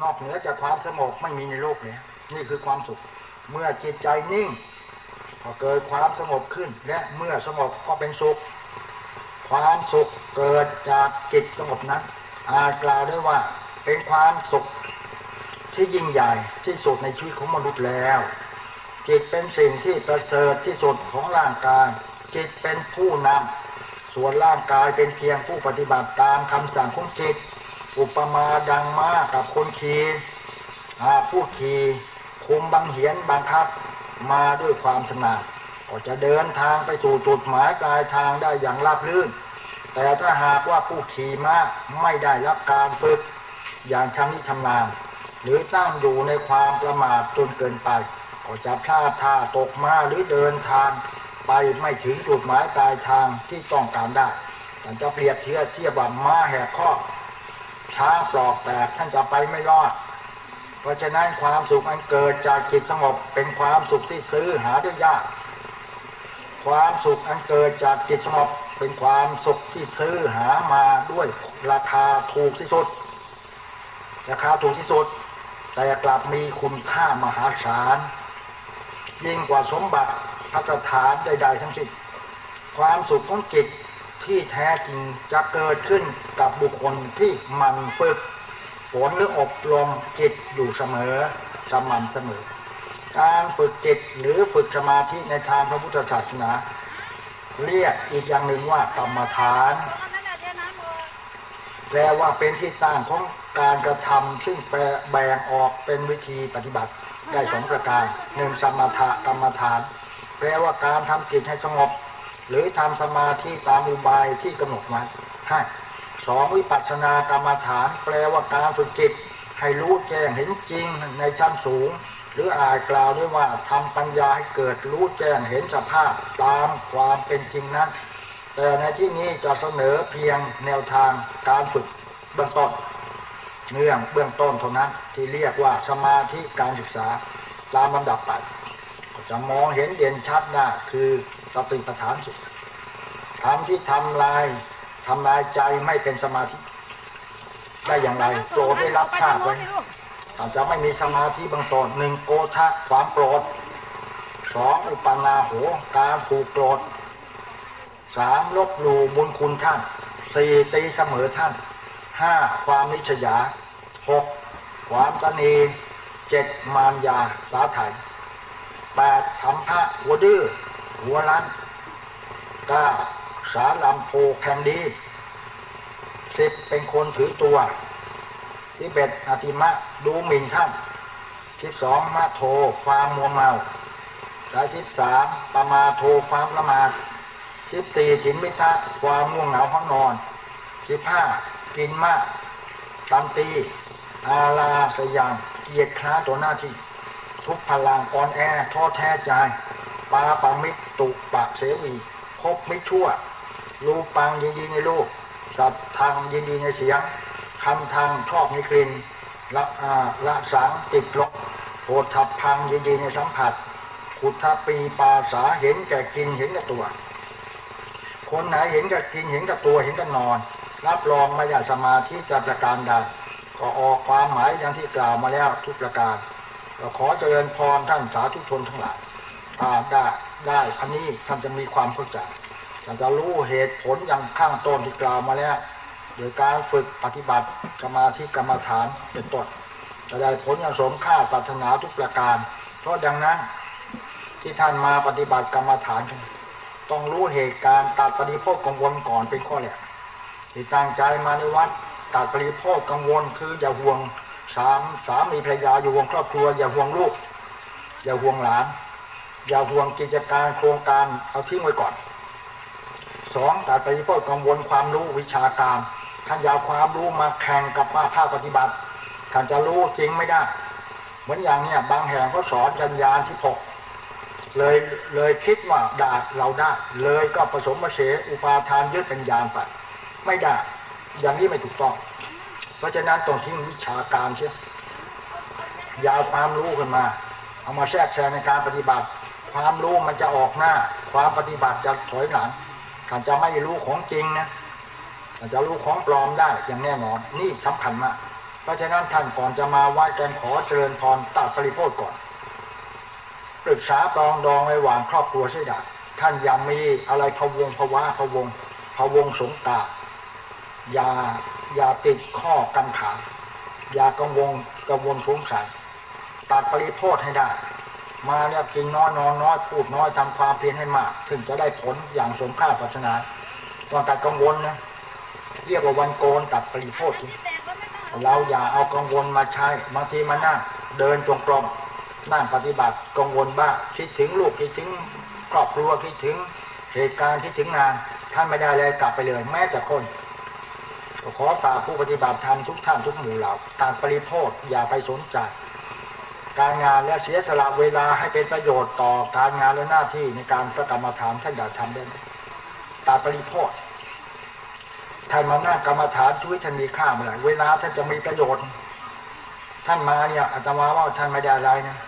นอกเหนือจากความสงบไม่มีในโลกนี้นี่คือความสุข เมื่อจิตใจนิ่ง ก็เกิดความสงบขึ้น และเมื่อสงบก็เป็นสุข ความสุขเกิดจากจิตสงบนั้นอาจกล่าวได้ว่าเป็นความสุขที่ยิ่งใหญ่ที่สุดในชีวิตของมนุษย์แล้ว จิตเป็นสิ่งที่ประเสริฐที่สุดของร่างกาย จิตเป็นผู้นำส่วนร่างกายเป็นเพียงผู้ปฏิบัติตามคำสั่งของจิต อุปมาดังมากับคนขี่ผู้ขี่คุมบังเหียนบังคับมาด้วยความชนาญก็จะเดินทางไปสู่จุดหมายปลายทางได้อย่างราบรื่น แต่ถ้าหากว่าผู้ขี่ม้าไม่ได้รับการฝึกอย่างชำนิชำนาญหรือตั้งอยู่ในความประมาทจนเกินไป ก็จะพลาดท่าตกมาหรือเดินทางไปไม่ถึงจุดหมายปลายทางที่ต้องการได้แต่จะเปรียบเทียบเทียบว่าม้าแหกข้อ ช้าปลอกแตกท่านจะไปไม่รอด เพราะฉะนั้นความสุขอันเกิดจากจิตสงบเป็นความสุขที่ซื้อหาได้ยาก ความสุขอันเกิดจากจิตสงบเป็นความสุขที่ซื้อหามาด้วยราคาถูกที่สุด ราคาถูกที่สุด แต่กลับมีคุณค่ามหาศาลยิ่งกว่าสมบัติพัฒฐานใดๆทั้งสิ้นความสุขของจิต ที่แท้จริงจะเกิดขึ้นกับบุคคลที่มันฝึกฝนหรืออบรมจิตอยู่เสมอสม่ำเสมอ การฝึกจิตหรือฝึกสมาธิในทางพระพุทธศาสนา เรียกอีกอย่างหนึ่งว่ากรรมฐานแปลว่าเป็นที่ตั้งของการกระทำซึ่งแปลแบ่งออกเป็นวิธีปฏิบัติได้สองประการหนึ่งสมถะกรรมฐาน แปลว่าการทำจิตให้สงบ หรือทำสมาธิตามอุบายที่กำหนดไว้ห้สองวิปัสสนากรรมฐานแปลว่าการฝึกจิตให้รู้แจ้งเห็นจริงในชั้นสูง หรืออาจกล่าวได้ว่าทำปัญญาให้เกิดรู้แจ้งเห็นสภาพตามความเป็นจริงนั้น แต่ในที่นี้จะเสนอเพียงแนวทางการฝึกเบื้องต้นเนื่องเบื้องต้นเท่านั้นที่เรียกว่าสมาธิการศึกษาตามลำดับไปก็จะมองเห็นเด่นชัดหน้คือ สติปัฏฐานสุดทำที่ทำลายทำลายใจไม่เป็นสมาธิ ได้อย่างไรโจทย์ได้รับทราบไว้อาจจะไม่มีสมาธิเบื้องต้นหนึ่งโกทะความโกรธสองอุปนาโหการถูกโกรธสามลบหลู่บุญคุณท่านสี่ตีเสมอท่านห้าความนิชยาหกความตนีเจ็ดมารยาสาไถยแปดธรรมะหัวดื้อ หัวลันเก้าสาลำโพแข่งดีสิบเป็นคนถือตัวที่เบ็ดอธิมะดูหมิ่นท่านที่สองมะโทความมัวเมาและที่สามปมาโทความละมาดที่สี่ถินมิทะความง่วงเหงาห้องนอนที่ห้ากินมากตันตีอาลาสยางเกียรติค้าตัวหน้าที่ ทุกพลังอ่อนแอท้อแท้ใจ ปาปังมิตุปะเสวีคบไมิตรชั่ว รูปังยินดีในรูปสัตทางยินดีในเสียงคำทางชอบในกลิ่นละอาละสังติดลบโผฏฐัพพังยินดีในสัมผัส ขุทปีปาสาเห็นแก่กินเห็นแก่ตัว คนไหนเห็นแก่กินเห็นแก่ตัวเห็นแก่นอน รับรองม่อยากสมาธิจะประการใดก็ออกความหมายอย่างที่กล่าวมาแล้วทุกประการก็ขอเจริญพรท่านสาธุชนทั้งหลาย ได้ได้อันนี้ท่านจะมีความเข้าใจท่านจะรู้เหตุผลอย่างข้างต้นที่กล่าวมาแล้วโดยการฝึกปฏิบัติสมาธิกรรมฐานเป็นต้นจะได้ผลอย่างสมค่าปรารถนาทุกประการ เพราะดังนั้นที่ท่านมาปฏิบัติกรรมฐาน ต้องรู้เหตุการณ์ตัดปฏิโภคกังวลก่อนเป็นข้อแรกที่ตั้งใจมาในวัดตัดปริโภคกังวลคืออย่าห่วงสามสามีภรรยาอย่าห่วงครอบครัว อย่าห่วงลูก อย่าห่วงหลาน อย่าห่วงกิจการโครงการเอาทิ้งไว้ก่อนสองตัดปริโภคกังวลความรู้วิชาการท่านอยาเอาความรู้มาแข่งกับมาภาคปฏิบัติท่านจะรู้จริงไม่ได้ เหมือนอย่างเนี้ยบางแห่งเขาสอนยัญญาที่หกเลยเลยคิดว่าด่าเราได้ เลยก็ผสมมาเสอุปาทานยึดเป็นญาณไปไม่ได้ อย่างนี้ไม่ถูกต้อง เพราะฉะนั้นต้องทิ้งวิชาการเชียวยาเอาความรู้ขึ้นมา เอามาแทรกแซงในการปฏิบัติ ความรู้มันจะออกหน้า ความปฏิบัติจะถอยหลังท่านจะไม่รู้ของจริงนะท่านจะรู้ของปลอมได้อย่างแน่นอน นี่สำคัญมาก เพราะฉะนั้นท่านก่อนจะมาไหว้กันขอเจริญพรตัดปริโภทก่อนปรึกษาปรองดองระหว่างครอบครัวใช่ได้ท่านย่ามีอะไรพะวงพะวาพะวงพะวงสงตาอย่าอย่าติดข้อกังขา อย่ากังวลกังวลสงสัยตัดปริโภทให้ได้ มาเนี่ยกินน้อยนอนน้อยพูดน้อยทำความเพียรให้มาก ถึงจะได้ผลอย่างสมค่าปรารถนาตองตัดกังวลนะเรียกว่าวันโกนตัดปริโภทเราอย่าเอากังวลมาใช้บางทีมานั่งเดินจงกรมนั่งปฏิบัติกังวลบ้างคิดถึงลูกคิดถึงครอบครัวคิดถึงเหตุการณ์คิดถึงงานท่านไม่ได้เลยกลับไปเลยแม้แต่คนขอฝากผู้ปฏิบัติธรรมทุกท่านทุกหมู่เหล่าการปริโภทอย่าไปสนใจ การงานและเสียสละเวลาให้เป็นประโยชน์ต่อการงานและหน้าที่ในการประกรรมฐานท่านอย่าทำได้ไหมกาปริโภทท่านมานั่งกรรมฐานชีวิตท่านมีค่าเมื่อไหร่เวลาท่านจะมีประโยชน์ ท่านมาเนี่ยอาตมาว่าท่านไม่ได้อะไรนะ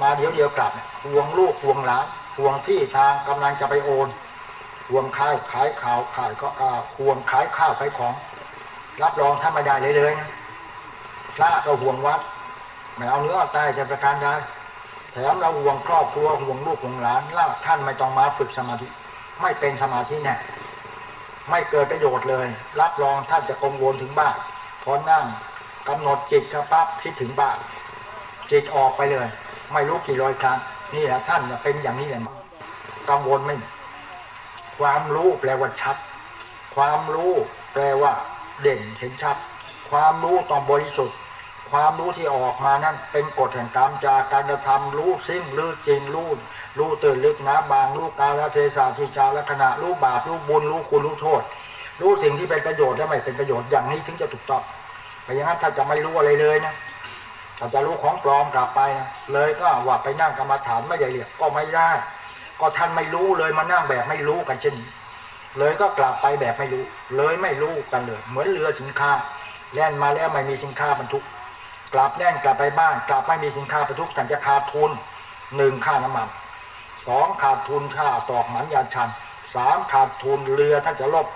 มาเดี๋ยวเดียวกลับห่วงลูกห่วงหลานห่วงที่ทางกำลังจะไปโอนห่วงขายขายข่าวขายก็อ่าห่วงขายข้าวขายของ รับรองท่านไม่ได้เลยเลยนะพระก็ห่วงวัด ไม่เอาเนื้อเอาใต้จะประการใดแถมเราห่วงครอบครัวห่วงลูกห่วงหลานแล้วท่านไม่ต้องมาฝึกสมาธิ ไม่เป็นสมาธิแน่ไม่เกิดประโยชน์เลย รับรองท่านจะกังวลถึงบ้านพอนั่งกำหนดจิตครับปั๊บคิดถึงบ้านจิตออกไปเลย ไม่รู้กี่ร้อยครั้งนี่แหละท่านจะเป็นอย่างนี้แหละกังวลไม่ความรู้แปลว่าชัด ความรู้แปลว่า เด่นเห็นชัด ความรู้ต้องบริสุทธิ์ ความรู้ที่ออกมานั้นเป็นกฎแห่งกรรมจากการกระทำรู้สิ้นรู้จริงรู้รู้ตื่นลึกนะบางรู้กาลเทศะทิชาลักษณะรู้บาปรู้บุญรู้คุณรู้โทษ รู้สิ่งที่เป็นประโยชน์และไม่เป็นประโยชน์อย่างนี้ถึงจะถูกต้องแต่อย่างนั้นถ้าจะไม่รู้อะไรเลยนะถ้าจะรู้ของปลอมกลับไปนะเลยก็ว่าไปนั่งกรรมฐานไม่ได้เรียกก็ไม่ได้ก็ท่านไม่รู้เลยมานั่งแบบไม่รู้กันเช่นนี้เลยก็กลับไปแบบไม่รู้ เลยไม่รู้กันเลย เหมือนเรือสินค้าแล่นมาแล้วไม่มีสินค้าบรรทุก กลับแน่นกลับไปบ้าน กลับไม่มีสินค้าบรรทุกท่านจะขาดทุนหนึ่งค่าน้ำมันสองขาดทุนค่าตอกหมันยานชันสามขาดทุนเรือท่านจะลบ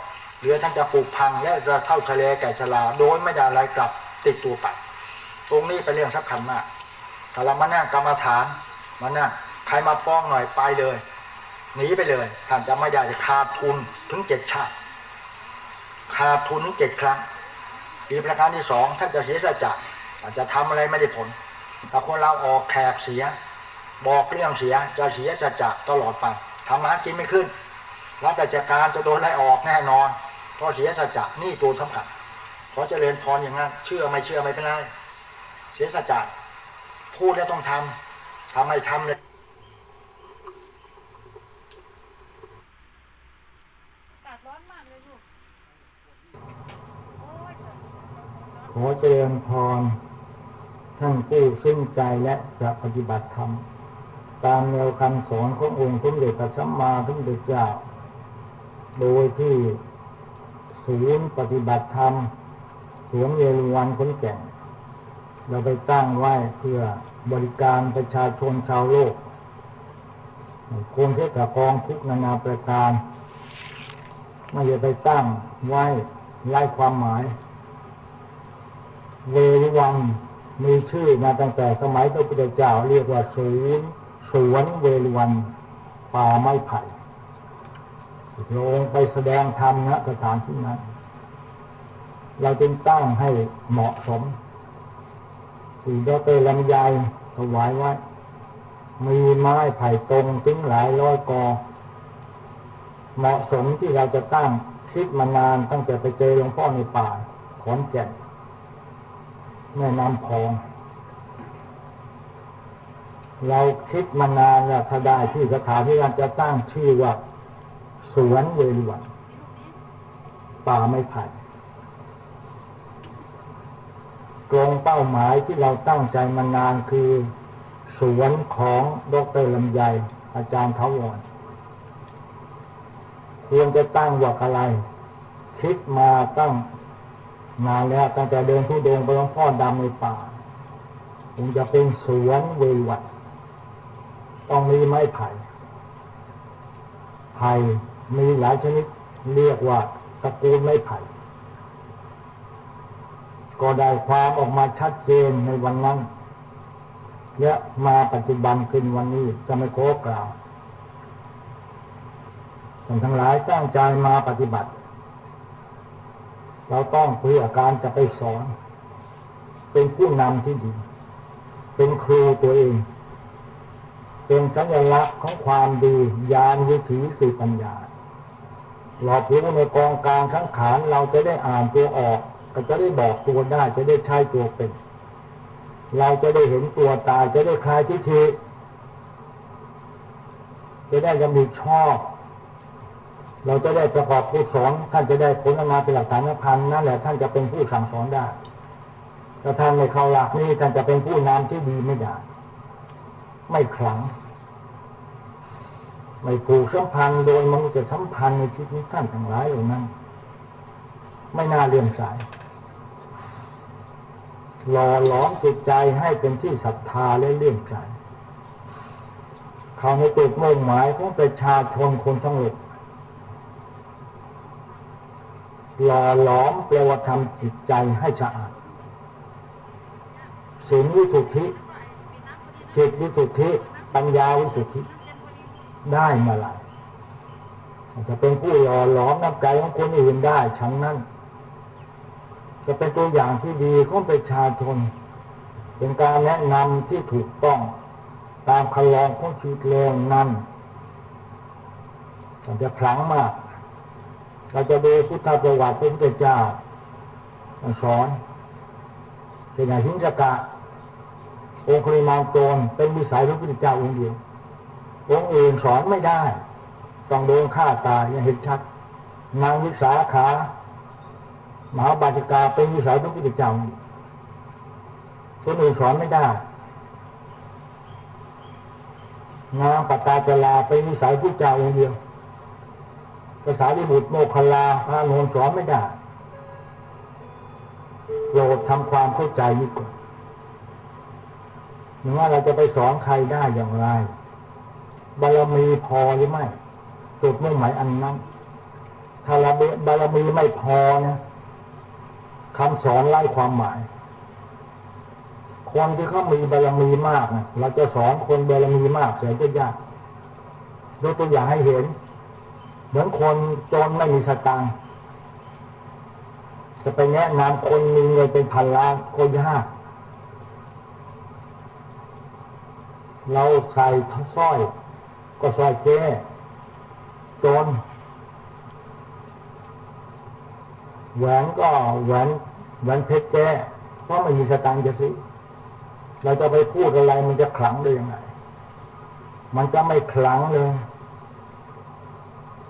เรือท่านจะปลูกพังและจะเท่าทะเลแก่ชลาโดยไม่ได้อะไรกลับติดตัวไปตรงนี้เป็นเรื่องสำคัญมากถ้าเรามานั่งกรรมฐานมานั่งใครมาฟ้องหน่อยไปเลยหนีไปเลยท่านจะไม่ได้จะขาดทุนถึงเจ็ดชาติขาดทุนเจ็ดครั้งอีกประการที่สองท่านจะเสียสัจจะ อาจจะทำอะไรไม่ได้ผลแต่คนเราออกแขกเสีย บอกเรื่องเสียจะเสียสัจจะตลอดไปทำมากินไม่ขึ้นรับราชการจะโดนไล่ออกแน่นอน เพราะเสียสัจจะนี่ตัวสำคัญเพราะเจริญพรอย่างนั้น เชื่อไม่เชื่อไม่เป็นไรเสียสัจจะพูดแล้วต้องทำทำไม่ทำเลย อากาศร้อนมากเลยลูก โอ้ย ข อเจริญพรท่านผู้ซึ้งใจและจะปฏิบัติธรรม ตามแนวคำสอนขององค์สมเด็จพระสัมมาสัมพุทธเจ้า โดยที่ศูนย์ปฏิบัติธรรมสวนเยรุวันขนแก่นเราไปตั้งไว้เพื่อบริการประชาชนชาวโลกคนเพื่อกกองทุกนานาประการไม่จะไปตั้งไว้ไล่ความหมาย เวรวันมีชื่อมาตั้งแต่สมัยพระพุทธเจ้าเรียกว่าศูนย์สวนเวรวันป่าไม้ไผ่ลงไปแสดงธรรมณสถานที่นั้น เราจึงตั้งให้เหมาะสมสี่ดรลำไยถวายไว้มีไม้ไผ่ตรงถึงหลายร้อยกอ เหมาะสมที่เราจะตั้งคิดมานานตั้งแต่ไปเจอหลวงพ่อในป่าขอนแก่น แม่น้ำพองเราคิดมานานแล้วถ้าได้ที่สถานที่เราจะตั้งชื่อว่า สวนเวรวันป่าไม่ไผ่ตรงเป้าหมายที่เราตั้งใจมานานคือ สวนของดรลำไยอาจารย์ทวรควรจะตั้งว่าอะไร คิดมาตั้ง นานแล้วตั้งแต่เดินทุดงไปหลวงพ่อดำในป่าคงจะเป็นสวนเววัดต้องมีไม้ไผ่ไผ่มีหลายชนิดเรียกว่าตระกูลไม้ไผ่ก็ได้ความออกมาชัดเจนในวันนั้น และมาปัจจุบันขึ้นวันนี้จะไม่โค้กล่าวท่านทั้งหลายตั้งใจมาปฏิบัติ เราต้องเพื่อการจะไปสอน เป็นผู้นำที่ดี เป็นครูตัวเอง เป็นสัญลักษณ์ของความดียานวิถีคือปัญญาหลอกรู้ในกองกลางทั้งขานเราจะได้อ่านตัวออก ก็จะได้บอกตัวได้จะได้ใช้ตัวเป็น เราจะได้เห็นตัวตายจะได้คลายทิฏฐิจะได้ยังมีชอบ เราจะได้ประกอบผู้สอนท่านจะได้ผลออกมาเป็นหลักฐานพันนั่นแหละท่านจะเป็นผู้สั่งสอนได้ถ้าท่านไม่เข้าหลักนี้ท่านจะเป็นผู้นำที่ดีไม่ได้ไม่ขลัง ไม่ผูกสัมพันธ์โดยมันจะสัมพันธ์ในชีวิตท่านทั้งหลายเหล่านั้น ไม่น่าเลื่อมใสหล่อหลอมจิตใจให้เป็นที่ศรัทธาและเลื่อมใสเขาในจุดมุ่งหมายของประชาชนคนทั้งโลก หล่อหลอมแปลว่าทำจิตใจให้สะอาดศีลวิสุทธิจิตวิสุทธิ ปัญญาวิสุทธิ ได้มื่อไหร่จะเป็นผู้หล่อหลอมน้ำใจของคนอื่นได้ฉันนั้น จะเป็นตัวอย่างที่ดีของประชาชน เป็นการแนะนำที่ถูกต้อง ตามคลองของชีวิตแรงนั้นมันจะคลังมาก เราจะดูพุทธประวัติพระพุทธเจ้าสอนเป็นอย่างหินจกะ องค์คริมานโจรเป็นวิสัยพระพุทธเจ้าองค์เดียวองค์อื่นสอนไม่ได้ ต้องโดนฆ่าตายอย่างเห็นชัด นางวิสาขามหาบาจิกาเป็นวิสัยพระพุทธเจ้าคนอื่นสอนไม่ได้นางปตาจลาเป็นวิสัยพระพุทธเจ้าองค์เดียว ภาษาลิบุตรโมคคลาพระโนนสอนไม่ได้โปรดทำความเข้าใจนี้ก่อนหรือว่าเราจะไปสอนใครได้อย่างไรบารมีพอหรือไม่จุดมุ่งหมายอันนั้นถ้าเราบารมีไม่พอนะคำสอนไล่ความหมาย คนที่เขามีบารมีมากนะเราจะสอนคนบารมีมากเสียจะยากยกตัวอย่างให้เห็น เหมือนคนจนไม่มีสตางค์จะไปแนะนำคนมีเงินเป็นพันล้านก็ยากเราใส่สร้อย ก็สร้อยเจ้จนแหวนก็แหวนแหวนเพชรแจ้เพราะไม่มีสตางค์จะซื้อเราจะไปพูดอะไรมันจะขลังได้ยังไง มันจะไม่ขลังเลย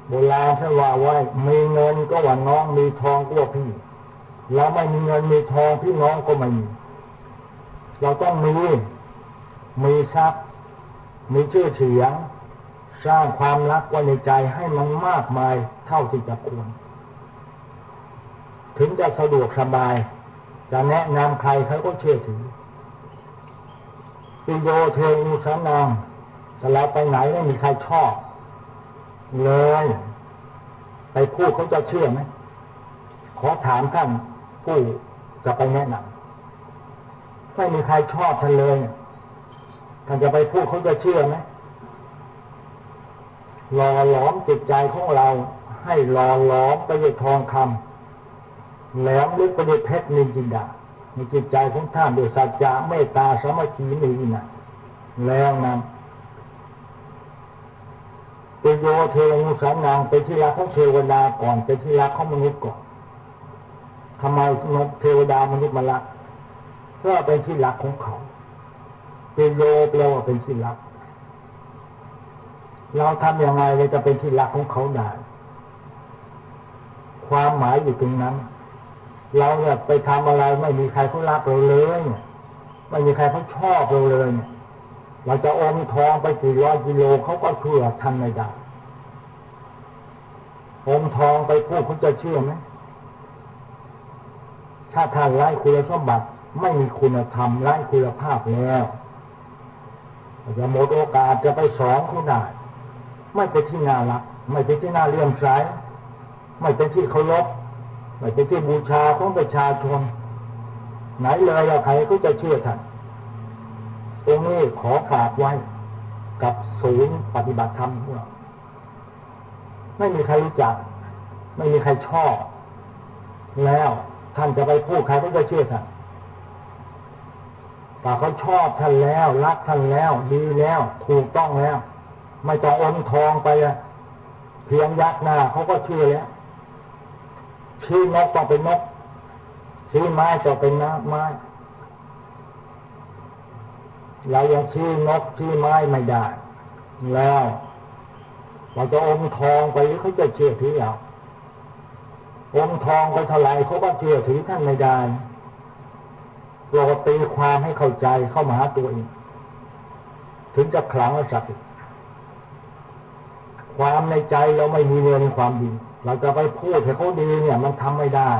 โบราณท่านว่าไว้ มีเงินก็ว่าน้องมีทองก็ว่าพี่เราไม่มีเงินมีทองพี่น้องก็ไม่มี เราต้องมี มีทรัพย์ มีชื่อเสียง สร้างความรักไว้ในใจให้มันมากมายเท่าที่จะควร ถึงจะสะดวกสบาย จะแนะนำใครเขาก็เชื่อถือปิโยเทอุสนางสลาไปไหนไม่มีใครชอบ เลย ไปพูดเขาจะเชื่อไหมขอถามท่านผู้จะไปแนะนำไม่มีใครชอบท่านเลยท่านจะไปพูดเขาจะเชื่อไหมหล่อหลอมจิตใจของเรา ให้หล่อหลอมไปด้วยทองคำแหลมลึกไปด้วยเพชรนินจินดาในจิตใจของท่านด้วยสัจจะเมตตาสามัคคีมีวินัยแล้วนั้น เปโยเทวุสานางเป็นที่รักของเทวดาก่อนเป็นที่รักของมนุษย์ก่อนทำไมเทวดามนุษย์มารักเพราะเป็นที่รักของเขา เป็นโยแปลว่าเป็นที่รัก เราทำยังไงเราจะเป็นที่รักของเขาได้ความหมายอยู่ตรงนั้น เราเนี่ยไปทำอะไรไม่มีใครเขารักเราเลยเนี่ยไม่มีใครเขาชอบเราเลยเนี่ย เราจะอมทองไปกี่ร้อยกิโลเขาก็เชื่อทันไม่ได้อมทองไปพูดเขาจะเชื่อไหมถ้าท่านไร้คุณสมบัติไม่มีคุณธรรมไร้คุณภาพแล้วจะหมดโอกาสจะไปสอนเขาได้ไม่เป็นที่น่ารัก ไม่เป็นที่น่าเลื่อมใสไม่เป็นที่เคารพไม่เป็นที่บูชาของประชาชนไหนเลยอะใครก็จะเชื่อท่าน ตรงนี้ขอฝากไว้ กับศูนย์ปฏิบัติธรรมของเราไม่มีใครรู้จัก ไม่มีใครชอบ แล้วท่านจะไปพูดใครก็จะเชื่อท่านแต่เขาชอบท่านแล้ว รักท่านแล้ว ดีแล้ว ถูกต้องแล้ว ไม่ต้องอมทองไปเพียงยักหน้าเขาก็เชื่อแล้วชี้นกต้องเป็นนกชี้ไม้ต้องเป็นน้ำไม้ เรายังชี้นกชี้ไม้ไม่ได้ แล้วเราจะอมทองไปเขาจะเชื่อถือเราอมทองไปเท่าไรเขาก็เชื่อถือท่านไม่ได้โปรดตีความให้เข้าใจเข้ามาหาตัวเองถึงจะขลังและศักดิ์ความในใจเราไม่มีเงินความดี เราจะไปพูดให้เขาดีเนี่ย มันทำไม่ได้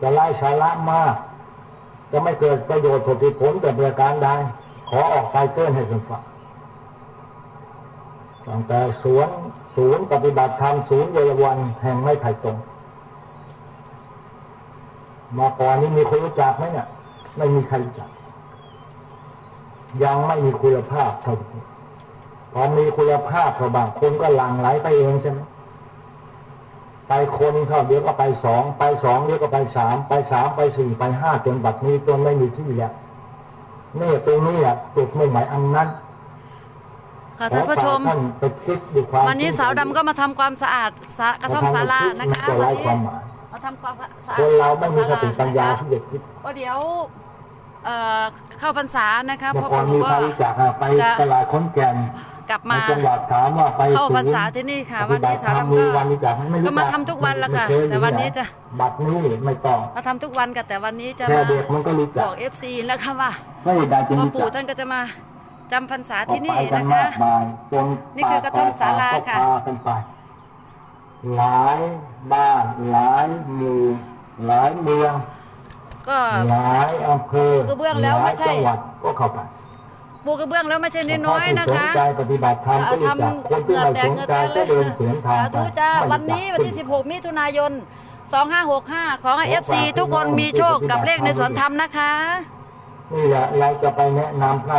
จะไล่สาระมาก จะไม่เกิดประโยชน์ผลผลแต่ประการใดขอออกไปเตือนให้คุณฟังตั้งแต่สวนศูนย์ปฏิบัติธรรมศูนย์เยอรวันแห่งไม่ไผ่ตรงมาก่อนนี้มีคนรู้จักไหมเนี่ย ไม่มีใครรู้จัก ยังไม่มีคุณภาพเท่าพอมีคุณภาพเท่าบางคนก็หลั่งไหลไปเองใช่ไหม ไปคนเท่าเดียวก็ไปสองไปสองเดียวก็ไปสามไปสามไปสี่ไปห้าจนบัดนี้จนไม่มีที่แล้วนี่ตรงนี้อะจุดมุ่งหมายอันนั้นค่ะท่านผู้ชมขอฝกท่านไปคิดดูความวันนี้สาวดำก็มาทำความสะอาดสะกระท่อมศาลานะคะมัจวัไร้นนี้ความหมายมาทำความสะอาดคนเราไม่มีสติปัญญาศลที่จะคิดก็เดี๋ยวเอ่อเข้าพรรษานะคะเมื่พ่ออก่อนปู่มีก็ใครรู้จักอะไปจะตลาดขอนแก่น กลับในมาจังหวัดถามว่าไปเข้าพรรษาศูย์ที่นี่ค่ะปฏิบัติวันนี้สาวธรรมดำก็มีวันรู้จักไหไม่รู้ก็มาจัทำทุกวันละค่ะไม่เยแต่วันนี้จะบัตรนี้ไม่ต้องมาทำทุกวันกันแต่วันนี้จะแค่มาเด็กมันก็รู้บจักอกเอฟซีนะคะว่าไม่ได้จะพ่อรู้ปู่จักท่านก็จะมาจำพรรษาออกที่นี่ไปกันนะมาคะกมายจนนี่คือกระท่อมศาลาค่ะปกต่อปากก็พากันไปหลายบ้านหลายหมู่หลายเมืองก็หลายอำเภอปูกระเบื้องแล้วหลายไม่ใช่จังหวัดก็เข้าไป ปูกระเบื้องแล้วไม่ใช่น้อยๆนะสคะนใจปฏิบัติธรรมก็รู้จักคนที่ไม่สนใจก็เดินเสียงทางสาไปธุจ้าไม่รู้จักวันนี้วันที่ 16 มิถุนายน 2565 ขอให้ FC ทุกคนมีโชคกับเลขในสวนธรรมนะคะ นี่แหละเราจะไปแนะนำพระ